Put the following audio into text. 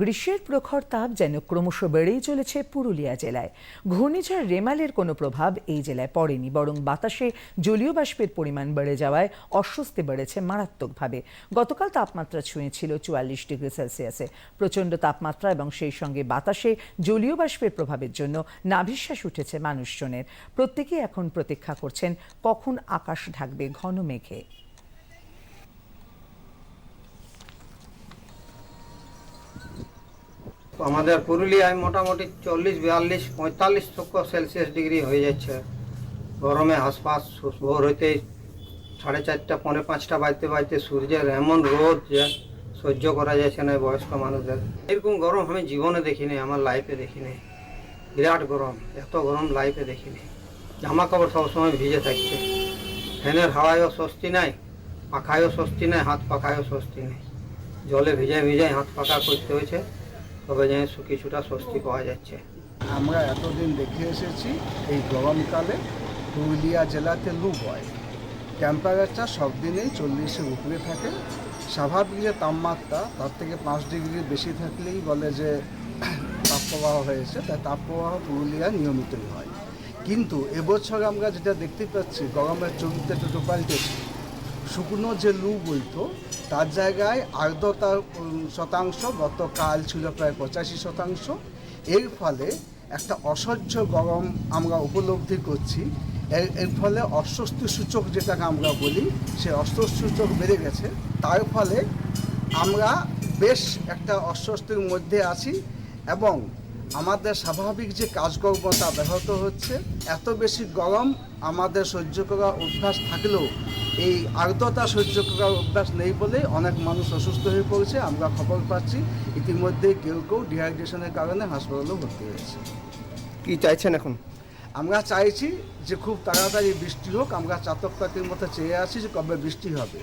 গ্রীষ্মের প্রখর তাপ যেন ক্রমশ বেড়েই চলেছে পুরুলিয়া জেলায়। ঘূর্ণিঝড় রেমালের কোনো প্রভাব এই জেলায় পড়েনি, বরং বাতাসে জলীয় বাষ্পের পরিমাণ বেড়ে যাওয়ায় অস্বস্তি বেড়েছে মারাত্মকভাবে। গতকাল তাপমাত্রা ছুঁয়েছিল চুয়াল্লিশ ডিগ্রি সেলসিয়াসে। প্রচণ্ড তাপমাত্রা এবং সেই সঙ্গে বাতাসে জলীয় বাষ্পের প্রভাবের জন্য নাভিশ্বাস উঠেছে মানুষজনের। প্রত্যেকেই এখন প্রতীক্ষা করছেন কখন আকাশ ঢাকবে ঘন মেঘে। আমাদের পুরুলিয়ায় মোটামুটি চল্লিশ, বিয়াল্লিশ, পঁয়তাল্লিশ তক সেলসিয়াস ডিগ্রি হয়ে যাচ্ছে। গরমে হাসপাস ভোর হইতে সাড়ে চারটা, পৌনে পাঁচটা বাজতে বাজতে সূর্যের এমন রোদ যে সহ্য করা যাচ্ছে না বয়স্ক মানুষদের। এরকম গরম আমি জীবনে দেখিনি, আমার লাইফে দেখিনি। বিরাট গরম, এত গরম লাইফে দেখিনি। জামা কাপড় সবসময় ভিজে থাকছে। ফ্যানের হাওয়ায়ও স্বস্তি নাই, পাখায়ও স্বস্তি নাই, হাত পাখায়ও স্বস্তি নেই। জলে ভিজে ভিজে হাত পাখা করতে হয়েছে। তবে যেন কিছুটা স্বস্তি পাওয়া যাচ্ছে। আমরা এতদিন দেখে এসেছি, এই গরমকালে পুরুলিয়া জেলাতে লু বয়। টেম্পারেচার সব দিনেই চল্লিশের উপরে থাকে। স্বাভাবিক যে তাপমাত্রা, তার থেকে পাঁচ ডিগ্রি বেশি থাকলেই বলে যে তাপপ্রবাহ হয়েছে, তাই তাপপ্রবাহ পুরুলিয়া নিয়মিতই হয়। কিন্তু এবছর আমরা যেটা দেখতে পাচ্ছি, গরমের চরিত্র একটু পাল্টেছে। শুকনো যে লু বইতো তার জায়গায় আর্দ্রতা শতাংশ গতকাল ছিল প্রায় পঁচাশি শতাংশ। এর ফলে একটা অসহ্য গরম আমরা উপলব্ধি করছি। এর এর ফলে অস্বস্তি সূচক যেটাকে আমরা বলি সেই অস্বস্তি সূচক বেড়ে গেছে। তার ফলে আমরা বেশ একটা অস্বস্তির মধ্যে আছি এবং আমাদের স্বাভাবিক যে কাজকর্ম তা ব্যাহত হচ্ছে, এত বেশি গরম আমাদের সহ্য করার অভ্যাস থাকলেও এই আর্দ্রতা সহ্য করার অভ্যাস নেই বলে অনেক মানুষ অসুস্থ হয়ে পড়েছে। আমরা খবর পাচ্ছি ইতিমধ্যে কেউ কেউ ডিহাইড্রেশনের কারণে হাসপাতালে ভর্তি হয়েছে। কি চাইছেন এখন? আমরা চাইছি যে খুব তাড়াতাড়ি বৃষ্টি হোক আমরা চাতক পাখির মতো চেয়ে আছি যে কবে বৃষ্টি হবে।